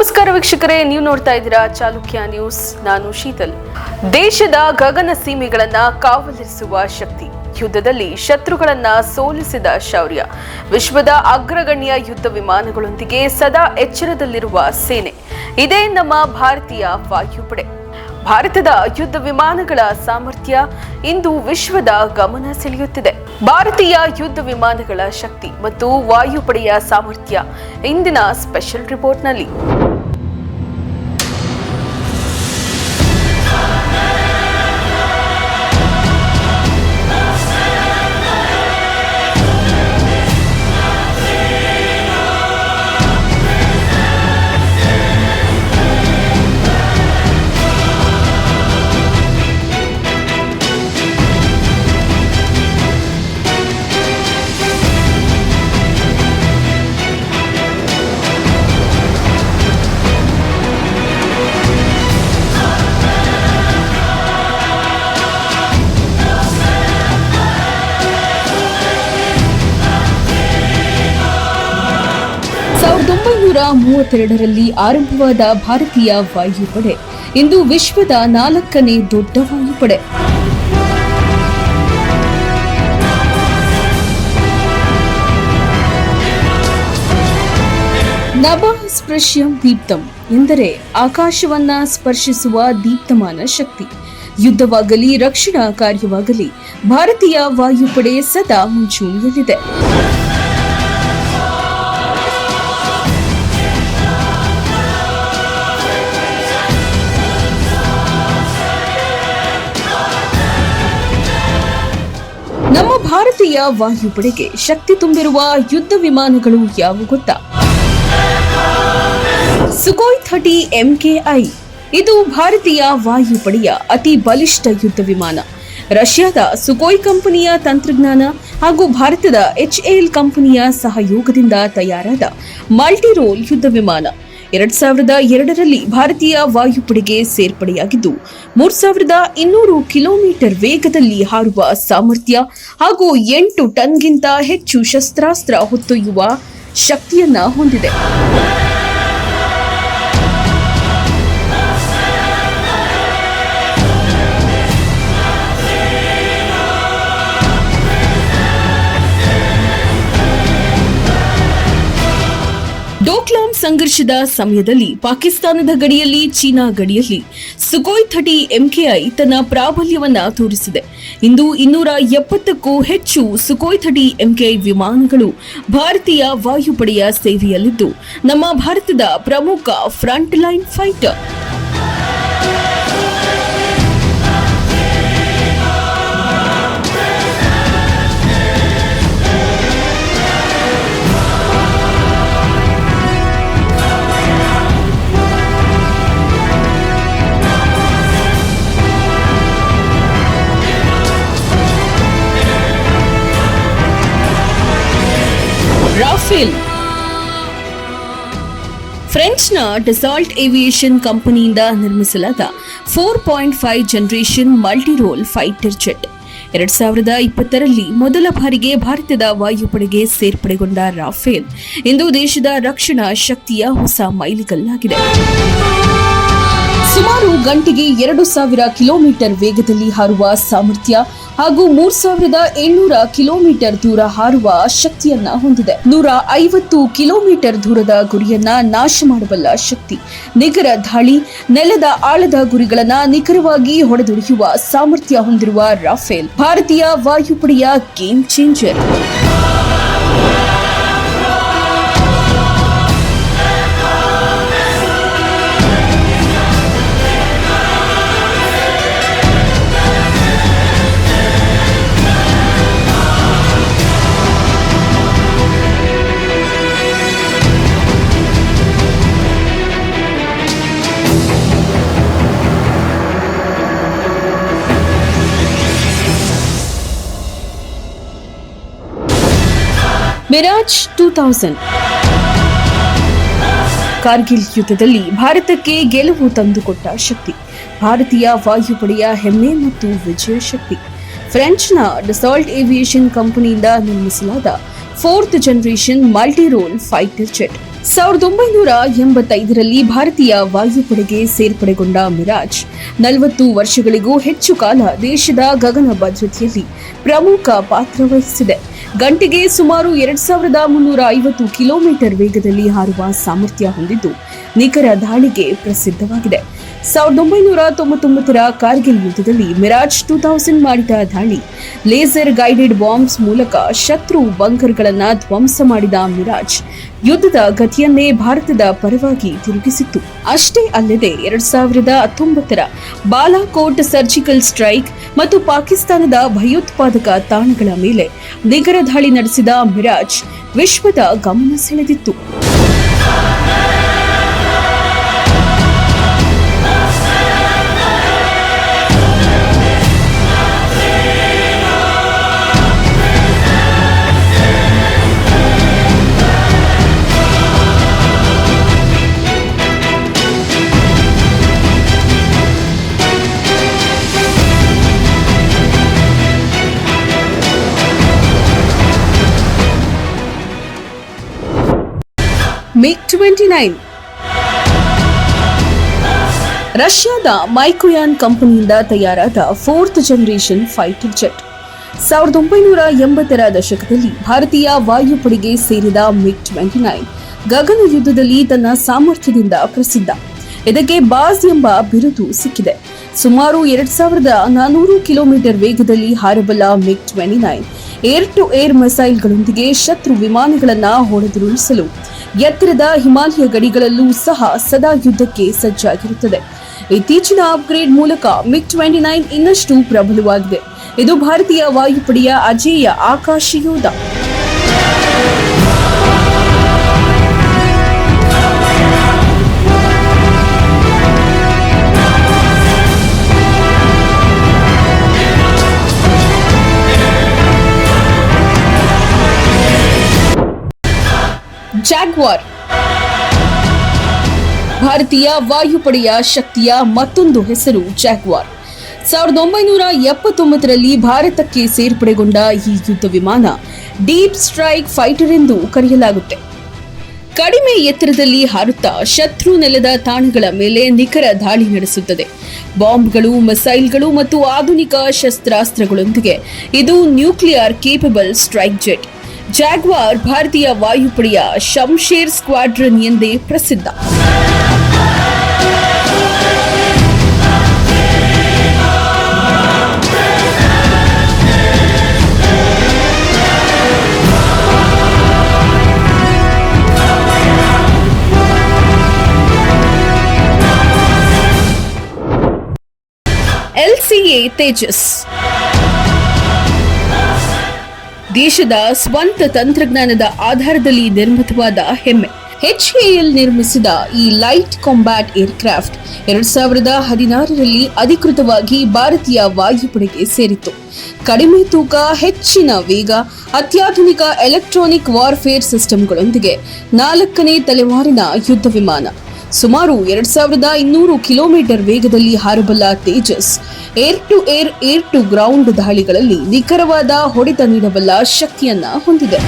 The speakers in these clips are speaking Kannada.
ನಮಸ್ಕಾರ ವೀಕ್ಷಕರೇ, ನೀವು ನೋಡ್ತಾ ಇದ್ದೀರಾ ಚಾಲುಕ್ಯ ನ್ಯೂಸ್. ನಾನು ಶೀತಲ್. ದೇಶದ ಗಗನ ಸೀಮೆಗಳನ್ನ ಕಾವಲಿಸುವ ಶಕ್ತಿ. ಯುದ್ಧದಲ್ಲಿ ಶತ್ರುಗಳನ್ನ ಸೋಲಿಸಿದ ಶೌರ್ಯ. ವಿಶ್ವದ ಅಗ್ರಗಣ್ಯ ಯುದ್ಧ ವಿಮಾನಗಳೊಂದಿಗೆ ಸದಾ ಎಚ್ಚರದಲ್ಲಿರುವ ಸೇನೆ. ಇದೇ ನಮ್ಮ ಭಾರತೀಯ ವಾಯುಪಡೆ. ಭಾರತದ ಯುದ್ಧ ವಿಮಾನಗಳ ಸಾಮರ್ಥ್ಯ ಇಂದು ವಿಶ್ವದ ಗಮನ ಸೆಳೆಯುತ್ತಿದೆ. ಭಾರತೀಯ ಯುದ್ಧ ವಿಮಾನಗಳ ಶಕ್ತಿ ಮತ್ತು ವಾಯುಪಡೆಯ ಸಾಮರ್ಥ್ಯ ಇಂದಿನ ಸ್ಪೆಷಲ್ ರಿಪೋರ್ಟ್ನಲ್ಲಿ. ಮೂವತ್ತೆರಡರಲ್ಲಿ ಆರಂಭವಾದ ಭಾರತೀಯ ವಾಯುಪಡೆ ಇಂದು ವಿಶ್ವದ ನಾಲ್ಕನೇ ದೊಡ್ಡ ವಾಯುಪಡೆ ನಭ ಸ್ಪೃಶ್ಯಂ ದೀಪ್ತಂ ಎಂದರೆ ಆಕಾಶವನ್ನ ಸ್ಪರ್ಶಿಸುವ ದೀಪ್ತಮಾನ ಶಕ್ತಿ. ಯುದ್ಧವಾಗಲಿ, ರಕ್ಷಣಾ ಕಾರ್ಯವಾಗಲಿ, ಭಾರತೀಯ ವಾಯುಪಡೆ ಸದಾ ಮುಂಚೂಣಿಯಲ್ಲಿದೆ. ಭಾರತೀಯ ವಾಯುಪಡೆಗೆ ಶಕ್ತಿ ತುಂಬಿರುವ ಯುದ್ಧ ವಿಮಾನಗಳು ಯಾವು ಗೊತ್ತಾ? ಸುಕೋಯ್ ಥರ್ಟಿ ಎಂಕೆಐ ಇದು ಭಾರತೀಯ ವಾಯುಪಡೆಯ ಅತಿ ಬಲಿಷ್ಠ ಯುದ್ಧ ವಿಮಾನ. ರಷ್ಯಾದ ಸುಕೋಯ್ ಕಂಪನಿಯ ತಂತ್ರಜ್ಞಾನ ಹಾಗೂ ಭಾರತದ ಎಚ್ಎಎಲ್ ಕಂಪನಿಯ ಸಹಯೋಗದಿಂದ ತಯಾರಾದ ಮಲ್ಟಿರೋಲ್ ಯುದ್ಧ ವಿಮಾನ. ಎರಡ್ ಸಾವಿರದ ಎರಡರಲ್ಲಿ ಭಾರತೀಯ ವಾಯುಪಡೆಗೆ ಸೇರ್ಪಡೆಯಾಗಿದ್ದು, ಮೂರ್ ಸಾವಿರದ ಇನ್ನೂರು ಕಿಲೋಮೀಟರ್ ವೇಗದಲ್ಲಿ ಹಾರುವ ಸಾಮರ್ಥ್ಯ ಹಾಗೂ ಎಂಟು ಟನ್ಗಿಂತ ಹೆಚ್ಚು ಶಸ್ತ್ರಾಸ್ತ್ರ ಹೊತ್ತೊಯ್ಯುವ ಶಕ್ತಿಯನ್ನ ಹೊಂದಿದೆ. ಸಂಘರ್ಷದ ಸಮಯದಲ್ಲಿ ಪಾಕಿಸ್ತಾನದ ಗಡಿಯಲ್ಲಿ ಚೀನಾ ಗಡಿಯಲ್ಲಿ ಸುಕೋಯ್ ಥರ್ಟಿ ಎಂಕೆಐ ತನ್ನ ಪ್ರಾಬಲ್ಯವನ್ನ ತೋರಿಸಿದೆ. ಇಂದು ಇನ್ನೂರ ಎಪ್ಪತ್ತಕ್ಕೂ ಹೆಚ್ಚು ಸುಕೋಯ್ ಥರ್ಟಿ ಎಂಕೆಐ ವಿಮಾನಗಳು ಭಾರತೀಯ ವಾಯುಪಡೆಯ ಸೇವೆಯಲ್ಲಿದ್ದು, ನಮ್ಮ ಭಾರತದ ಪ್ರಮುಖ ಫ್ರಂಟ್ ಲೈನ್ ಫೈಟರ್. ಫ್ರೆಂಚ್ನ ಡೆಸಾಲ್ಟ್ ಏವಿಯೇಷನ್ ಕಂಪನಿಯಿಂದ ನಿರ್ಮಿಸಲಾದ four point five generation multirole fighter jet. ಎರಡ್ ಸಾವಿರದ ಇಪ್ಪತ್ತರಲ್ಲಿ ಮೊದಲ ಬಾರಿಗೆ ಭಾರತದ ವಾಯುಪಡೆಗೆ ಸೇರ್ಪಡೆಗೊಂಡ ರಾಫೇಲ್ ಇಂದು ದೇಶದ ರಕ್ಷಣಾ ಶಕ್ತಿಯ ಹೊಸ ಮೈಲಿಗಲ್ಲಾಗಿದೆ. ಸುಮಾರು ಗಂಟೆಗೆ ಎರಡು ಸಾವಿರ ಕಿಲೋಮೀಟರ್ ವೇಗದಲ್ಲಿ ಹಾರುವ ಸಾಮರ್ಥ್ಯ ಹಾಗೂ ಮೂರ್ ಸಾವಿರದ ಏಳ್ನೂರ ಕಿಲೋಮೀಟರ್ ದೂರ ಹಾರುವ ಶಕ್ತಿಯನ್ನ ಹೊಂದಿದೆ. ನೂರ ಐವತ್ತು ಕಿಲೋಮೀಟರ್ ದೂರದ ಗುರಿಯನ್ನ ನಾಶ ಮಾಡಬಲ್ಲ ಶಕ್ತಿ. ನಿಖರ ದಾಳಿ, ನೆಲದ ಆಳದ ಗುರಿಗಳನ್ನ ನಿಖರವಾಗಿ ಹೊಡೆದುಡಿಯುವ ಸಾಮರ್ಥ್ಯ ಹೊಂದಿರುವ ರಾಫೇಲ್, ಭಾರತೀಯ ವಾಯುಪಡೆಯ game changer. Mirage two thousand Kargil ಯುದ್ಧದಲ್ಲಿ ಭಾರತಕ್ಕೆ ಗೆಲುವು ತಂದುಕೊಟ್ಟ ಶಕ್ತಿ. ಭಾರತೀಯ ವಾಯುಪಡೆಯ ಹೆಮ್ಮೆ ಮತ್ತು ವಿಜಯ ಶಕ್ತಿ. ಫ್ರೆಂಚ್ನ ಡಿಸಾಲ್ಟ್ ಏವಿಯೇಷನ್ ಕಂಪನಿಯಿಂದ ನಿರ್ಮಿಸಲಾದ fourth generation multirole fighter jet. ಸಾವಿರದ ಒಂಬೈನೂರ ಎಂಬತ್ತೈದರಲ್ಲಿ ಭಾರತೀಯ ವಾಯುಪಡೆಗೆ ಸೇರ್ಪಡೆಗೊಂಡ ಮಿರಾಜ್, ನಲವತ್ತು ವರ್ಷಗಳಿಗೂ ಹೆಚ್ಚು ಕಾಲ ದೇಶದ ಗಗನ ಭದ್ರತೆಯಲ್ಲಿ ಪ್ರಮುಖ ಪಾತ್ರ ವಹಿಸಿದೆ. ಗಂಟೆಗೆ ಸುಮಾರು ಎರಡ್ ಸಾವಿರದ ಮುನ್ನೂರ ಐವತ್ತು ಕಿಲೋಮೀಟರ್ ವೇಗದಲ್ಲಿ ಹಾರುವ ಸಾಮರ್ಥ್ಯ ಹೊಂದಿದ್ದು ನಿಖರ ದಾಳಿಗೆ ಪ್ರಸಿದ್ಧವಾಗಿದೆ. ಸಾವಿರದ ಒಂಬೈನೂರ ತೊಂಬತ್ತೊಂಬತ್ತರ ಕಾರ್ಗಿಲ್ ಯುದ್ಧದಲ್ಲಿ ಮಿರಾಜ್ ಟೂ ತೌಸಂಡ್ ಮಾಡಿದ ದಾಳಿ. ಲೇಸರ್ ಗೈಡೆಡ್ ಬಾಂಬ್ಸ್ ಮೂಲಕ ಶತ್ರು ಬಂಕರ್ಗಳನ್ನು ಧ್ವಂಸ ಮಾಡಿದ ಮಿರಾಜ್ ಯುದ್ಧದ ಗತಿಯನ್ನೇ ಭಾರತದ ಪರವಾಗಿ ತಿರುಗಿಸಿತ್ತು. ಅಷ್ಟೇ ಅಲ್ಲದೆ ಎರಡ್ ಸಾವಿರದ ಹತ್ತೊಂಬತ್ತರ ಬಾಲಾಕೋಟ್ ಸರ್ಜಿಕಲ್ ಸ್ಟ್ರೈಕ್ ಮತ್ತು ಪಾಕಿಸ್ತಾನದ ಭಯೋತ್ಪಾದಕ ತಾಣಗಳ ಮೇಲೆ ನಿಗರ ದಾಳಿ ನಡೆಸಿದ ಮಿರಾಜ್ ವಿಶ್ವದ ಗಮನ ಸೆಳೆದಿತ್ತು. ಮಿಗ್ ಟ್ವೆಂಟಿ ನೈನ್ ರಷ್ಯಾದ ಮೈಕ್ರೋಯಾನ್ ಕಂಪನಿಯಿಂದ ತಯಾರಾದ ಫೋರ್ತ್ ಜನರೇಷನ್ ಫೈಟರ್ ಜೆಟ್ ಸಾವಿರದ ಒಂಬೈನೂರ ಎಂಬತ್ತರ ದಶಕದಲ್ಲಿ ಭಾರತೀಯ ವಾಯುಪಡೆಗೆ ಸೇರಿದ ಮಿಗ್ ಟ್ವೆಂಟಿ ನೈನ್ ಗಗನ ಯುದ್ಧದಲ್ಲಿ ತನ್ನ ಸಾಮರ್ಥ್ಯದಿಂದ ಪ್ರಸಿದ್ಧ. ಇದಕ್ಕೆ ಬಾಸ್ ಎಂಬ ಬಿರುದು ಸಿಕ್ಕಿದೆ. ಸುಮಾರು ಎರಡ್ ಸಾವಿರದ ನಾನೂರು ಕಿಲೋಮೀಟರ್ ವೇಗದಲ್ಲಿ ಹಾರಬಲ್ಲ MiG twenty nine air to air ಮಿಸೈಲ್ಗಳೊಂದಿಗೆ ಶತ್ರು ವಿಮಾನಗಳನ್ನು ಹೊಡೆದುರುಳಿಸಲು ಎತ್ತರದ ಹಿಮಾಲಯ ಗಡಿಗಳಲ್ಲೂ ಸಹ ಸದಾ ಯುದ್ಧಕ್ಕೆ ಸಜ್ಜಾಗಿರುತ್ತದೆ. ಇತ್ತೀಚಿನ ಅಪ್ಗ್ರೇಡ್ ಮೂಲಕ ಮಿಗ್ ಟ್ವೆಂಟಿ ನೈನ್ ಇನ್ನಷ್ಟು ಪ್ರಬಲವಾಗಿದೆ. ಇದು ಭಾರತೀಯ ವಾಯುಪಡೆಯ ಅಜೇಯ ಆಕಾಶ ಜಾಗ್ವಾರ್ ಭಾರತೀಯ ವಾಯುಪಡೆಯ ಶಕ್ತಿಯ ಮತ್ತೊಂದು ಹೆಸರು ಜಾಗ್ವಾರ್ ಸಾವಿರದ ಒಂಬೈನೂರ ಎಪ್ಪತ್ತೊಂಬತ್ತರಲ್ಲಿ ಭಾರತಕ್ಕೆ ಸೇರ್ಪಡೆಗೊಂಡ ಈ ಯುದ್ಧ ವಿಮಾನ ಡೀಪ್ ಸ್ಟ್ರೈಕ್ ಫೈಟರ್ ಎಂದು ಕರೆಯಲಾಗುತ್ತೆ. ಕಡಿಮೆ ಎತ್ತರದಲ್ಲಿ ಹಾರುತ್ತಾ ಶತ್ರು ನೆಲದ ತಾಣಗಳ ಮೇಲೆ ನಿಖರ ದಾಳಿ ನಡೆಸುತ್ತದೆ. ಬಾಂಬ್ಗಳು, ಮಿಸೈಲ್ಗಳು ಮತ್ತು ಆಧುನಿಕ ಶಸ್ತ್ರಾಸ್ತ್ರಗಳೊಂದಿಗೆ ಇದು nuclear capable strike jet. Jaguar ಭಾರತೀಯ ವಾಯುಪಡೆಯ ಶಂಶೇರ್ ಸ್ಕ್ವಾಡ್ರನ್ ಎಂದೇ ಪ್ರಸಿದ್ಧ. ಎಲ್ಸಿಎ ತೇಜಸ್. ದೇಶದ ಸ್ವಂತ ತಂತ್ರಜ್ಞಾನದ ಆಧಾರದಲ್ಲಿ ನಿರ್ಮಿತವಾದ ಹೆಮ್ಮೆ. ಎಚ್ಎಎಲ್ ನಿರ್ಮಿಸಿದ ಈ ಲೈಟ್ ಕಾಂಬ್ಯಾಟ್ ಏರ್ಕ್ರಾಫ್ಟ್ ಎರಡ್ ಸಾವಿರದ ಹದಿನಾರರಲ್ಲಿ ಅಧಿಕೃತವಾಗಿ ಭಾರತೀಯ ವಾಯುಪಡೆಗೆ ಸೇರಿತು ಕಡಿಮೆ ತೂಕ, ಹೆಚ್ಚಿನ ವೇಗ, ಅತ್ಯಾಧುನಿಕ ಎಲೆಕ್ಟ್ರಾನಿಕ್ ವಾರ್ಫೇರ್ ಸಿಸ್ಟಮ್ಗಳೊಂದಿಗೆ ನಾಲ್ಕನೇ ತಲೆಮಾರಿನ ಯುದ್ಧ ವಿಮಾನ. ಸುಮಾರು ಎರಡ್ ಸಾವಿರದ ಇನ್ನೂರು ಕಿಲೋಮೀಟರ್ ವೇಗದಲ್ಲಿ ಹಾರಬಲ್ಲ Tejas air to air air to ground ದಾಳಿಗಳಲ್ಲಿ ನಿಖರವಾದ ಹೊಡೆತ ನೀಡಬಲ್ಲ ಶಕ್ತಿಯನ್ನ ಹೊಂದಿದೆ.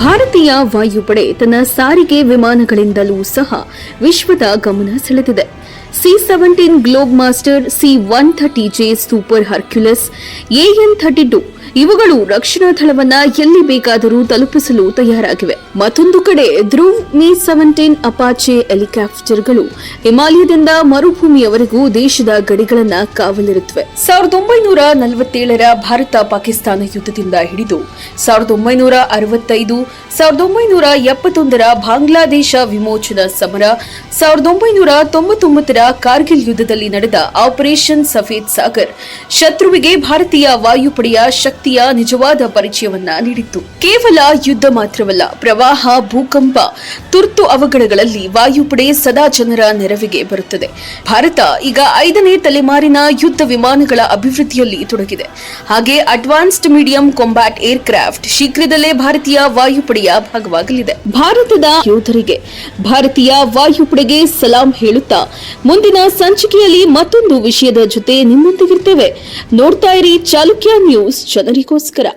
ಭಾರತೀಯ ವಾಯುಪಡೆ ತನ್ನ ಸಾರಿಗೆ ವಿಮಾನಗಳಿಂದಲೂ ಸಹ ವಿಶ್ವದ ಗಮನ ಸೆಳೆದಿದೆ. C-17 Globemaster, C-130J Super Hercules, AN-32, ಇವುಗಳು ರಕ್ಷಣಾ ದಳವನ್ನ ಎಲ್ಲಿ ಬೇಕಾದರೂ ತಲುಪಿಸಲು ತಯಾರಾಗಿವೆ. ಮತ್ತೊಂದು ಕಡೆ ಧ್ರುವ್ ಮಿ ಸೆವೆಂಟೀನ್ ಅಪಾಚೆ ಹೆಲಿಕಾಪ್ಟರ್ಗಳು ಹಿಮಾಲಯದಿಂದ ಮರುಭೂಮಿಯವರೆಗೂ ದೇಶದ ಗಡಿಗಳನ್ನ ಕಾವಲಿರುತ್ತವೆ. ಸಾವಿರದ ಒಂಬೈನೂರ ನಲವತ್ತೇಳರ ಭಾರತ ಪಾಕಿಸ್ತಾನ ಯುದ್ಧದಿಂದ ಹಿಡಿದು ಸಾವಿರದ ಒಂಬೈನೂರ ಅರವತ್ತೈದು, ಸಾವಿರದ ಒಂಬೈನೂರ ಎಪ್ಪತ್ತೊಂದರ ಬಾಂಗ್ಲಾದೇಶ ವಿಮೋಚನಾ ಸಮರ, ಸಾವಿರದ ಒಂಬೈನೂರ ತೊಂಬತ್ತೊಂಬತ್ತರ ಕಾರ್ಗಿಲ್ ಯುದ್ಧದಲ್ಲಿ ನಡೆದ ಆಪರೇಷನ್ ಸಫೇದ್ ಸಾಗರ್, ಶತ್ರುವಿಗೆ ಭಾರತೀಯ ವಾಯುಪಡೆಯ ಶಕ್ತಿಯ ನಿಜವಾದ ಪರಿಚಯವನ್ನ ನೀಡಿತ್ತು. ಕೇವಲ ಯುದ್ಧ ಮಾತ್ರವಲ್ಲ, ಪ್ರವಾಹ, ಭೂಕಂಪ, ತುರ್ತು ಅವಘಡಗಳಲ್ಲಿ ವಾಯುಪಡೆ ಸದಾ ಜನರ ನೆರವಿಗೆ ಬರುತ್ತದೆ. ಭಾರತ ಈಗ ಐದನೇ ತಲೆಮಾರಿನ ಯುದ್ಧ ವಿಮಾನಗಳ ಅಭಿವೃದ್ಧಿಯಲ್ಲಿ ತೊಡಗಿದೆ. ಹಾಗೆ ಅಡ್ವಾನ್ಸ್ಡ್ ಮೀಡಿಯಂ ಕಾಂಬ್ಯಾಟ್ ಏರ್ಕ್ರಾಫ್ಟ್ ಶೀಘ್ರದಲ್ಲೇ ಭಾರತೀಯ ವಾಯುಪಡೆಯ ಭಾಗವಾಗಲಿದೆ. ಭಾರತದ ಯೋಧರಿಗೆ ಭಾರತೀಯ ವಾಯುಪಡೆಗೆ ಸಲಾಂ ಹೇಳುತ್ತಾ, ಮುಂದಿನ ಸಂಚಿಕೆಯಲ್ಲಿ ಮತ್ತೊಂದು ವಿಷಯದ ಜೊತೆ ನಿಮ್ಮೊಂದಿಗಿರ್ತೇವೆ. ನೋಡ್ತಾ ಇರಿ ಚಾಲುಕ್ಯ ನ್ಯೂಸ್ ಜನರಿಗೋಸ್ಕರ